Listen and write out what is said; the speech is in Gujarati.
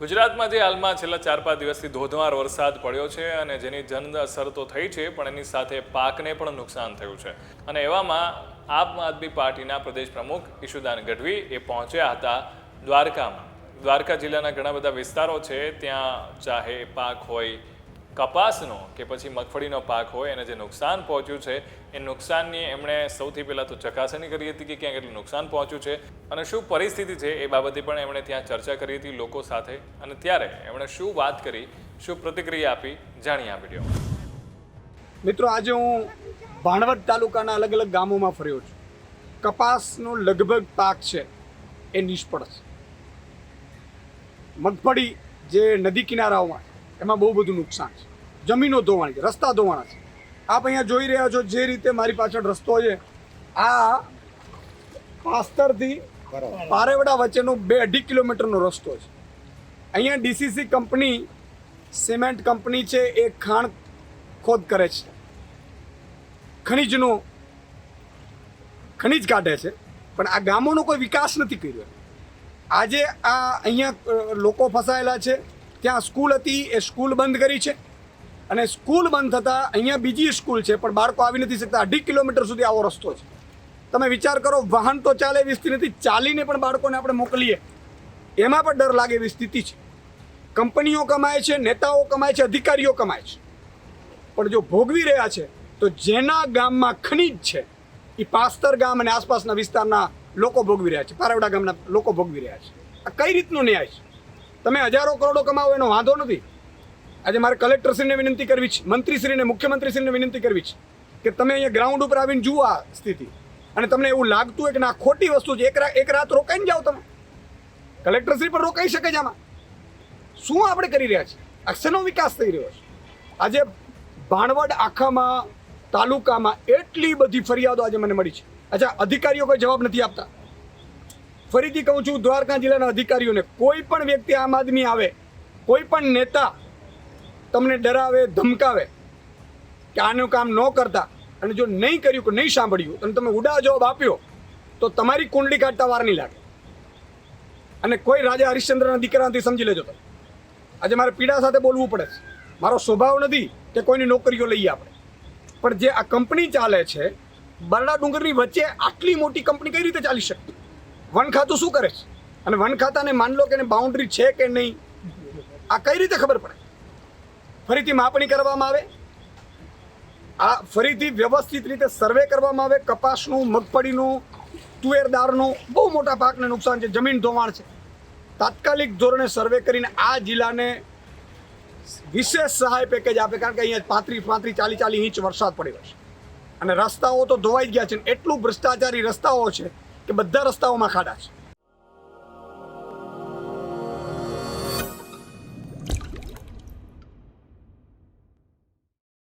ગુજરાતમાં જે હાલમાં છેલ્લા ચાર પાંચ દિવસથી ધોધમાર વરસાદ પડ્યો છે અને જેની જન અસર તો થઈ છે, પણ એની સાથે પાકને પણ નુકસાન થયું છે. અને એવામાં આમ આદમી પાર્ટીના પ્રદેશ પ્રમુખ ઈશુદાન ગઢવી એ પહોંચ્યા હતા દ્વારકામાં. દ્વારકા જિલ્લાના ઘણા બધા વિસ્તારો છે, ત્યાં ચાહે પાક હોય કપાસનો કે પછી મગફળીનો પાક હોય, એને જે નુકસાન પહોંચ્યું છે, એ નુકસાનની એમણે સૌથી પહેલાં તો ચકાસણી કરી હતી કે ક્યાં કેટલું નુકસાન પહોંચ્યું છે. અને શું પરિસ્થિતિ છે એ બાબતે પણ એમણે ત્યાં ચર્ચા કરી હતી લોકો સાથે. અને ત્યારે એમણે શું વાત કરી, શું પ્રતિક્રિયા આપી જાણી આ વીડિયો. મિત્રો, આજે હું ભાણવડ તાલુકાના અલગ અલગ ગામોમાં ફર્યો છું. કપાસનો લગભગ પાક છે એ નિષ્ફળ છે. મગફળી જે નદી કિનારાઓમાં એમાં બહુ બધું નુકસાન છે. જમીનો ધોવાણી છે, રસ્તા ધોવાણા છે. આપ અહીંયા જોઈ રહ્યા છો જે રીતે મારી પાછળ રસ્તો છે. આ પાસ્તરથી પારેવડા વચ્ચેનો બે અઢી કિલોમીટરનો રસ્તો છે. અહીંયા ડીસીસી કંપની, સિમેન્ટ કંપની છે, એ ખાણ ખોદ કરે છે. ખનિજનો ખનિજ કાઢે છે, પણ આ ગામોનો કોઈ વિકાસ નથી કર્યો. આજે આ અહીંયા લોકો ફસાયેલા છે. ત્યાં સ્કૂલ હતી, એ સ્કૂલ બંધ કરી છે. અને સ્કૂલ બંધ થતાં અહીંયા બીજી સ્કૂલ છે, પણ બાળકો આવી નથી શકતા. અઢી કિલોમીટર સુધી આવો રસ્તો છે. તમે વિચાર કરો, વાહન તો ચાલે એવી સ્થિતિ નથી. ચાલીને પણ બાળકોને આપણે મોકલીએ. એમાં પણ ડર લાગે એવી સ્થિતિ છે. કંપનીઓ કમાય છે, નેતાઓ કમાય છે, અધિકારીઓ કમાય છે. પણ જો ભોગવી રહ્યા છે, તો જેના ગામમાં ખનીજ છે, એ પાસ્તર ગામ અને આસપાસના વિસ્તારના લોકો ભોગવી રહ્યા છે. પારવડા ગામના લોકો ભોગવી રહ્યા છે. આ કઈ રીતનો ન્યાય છે? તમે હજારો કરોડો કમાવો એનો વાંધો નથી. આજે મારે કલેક્ટરશ્રીને વિનંતી કરવી છે, મંત્રીશ્રીને, મુખ્યમંત્રીશ્રીને વિનંતી કરવી છે કે તમે અહીંયા ગ્રાઉન્ડ ઉપર આવીને જુઓ આ સ્થિતિ. અને તમને એવું લાગતું હોય કે ના ખોટી વસ્તુ છે, એક રાત એક રાત રોકાઈને જાઓ તમે. કલેક્ટરશ્રી પણ રોકાઈ શકે છે આમાં. શું આપણે કરી રહ્યા છીએ? અક્ષરનો વિકાસ થઈ રહ્યો છે? આજે ભાણવડ આખામાં, તાલુકામાં એટલી બધી ફરિયાદો આજે મને મળી છે. અચ્છા, અધિકારીઓ કોઈ જવાબ નથી આપતા. ફરીથી કહું છું, દ્વારકા જિલ્લાના અધિકારીઓને કોઈ પણ વ્યક્તિ આમ આદમી આવે, કોઈ પણ નેતા તમને ડરાવે, ધમકાવે કે આનું કામ ન કરતા અને જો નહીં કર્યું કે નહીં સાંભળ્યું, અને તમે ઉડા જવાબ આપ્યો, તો તમારી કુંડલી કાઢતા વાર નહીં લાગે. અને કોઈ રાજા હરિશ્ચંદ્રના દીકરાથી સમજી લેજો તમે. આજે મારે પીડા સાથે બોલવું પડે છે. મારો સ્વભાવ નથી કે કોઈની નોકરીઓ લઈએ આપણે પણ જે આ કંપની ચાલે છે, બરડા ડુંગરની વચ્ચે આટલી મોટી કંપની કઈ રીતે ચાલી શકે? વન ખાતું શું કરે છે? અને વન ખાતાને માન લો કે એને બાઉન્ડ્રી છે કે નહીં? આ કઈ રીતે ખબર પડે? ફરીથી માપણી કરવામાં આવે? આ ફરીથી વ્યવસ્થિત રીતે સર્વે કરવામાં આવે? કપાસનું, મગફળીનું, તુવેરદારનું? બહુ મોટા પાકને નુકસાન છે, જમીન ધોવાણ છે. તાત્કાલિક ધોરણે સર્વે કરીને આ જિલ્લાને વિશેષ સહાય પેકેજ આપે, કારણ કે અહીંયા પાંત્રીસ પાંત્રીસ ચાલીસ ચાલીસ ઇંચ વરસાદ પડ્યો છે. અને રસ્તાઓ તો ધોવાઈ ગયા છે એટલું ભ્રષ્ટાચારી રસ્તાઓ છે કે બધા રસ્તાઓમાં ખાડા છે.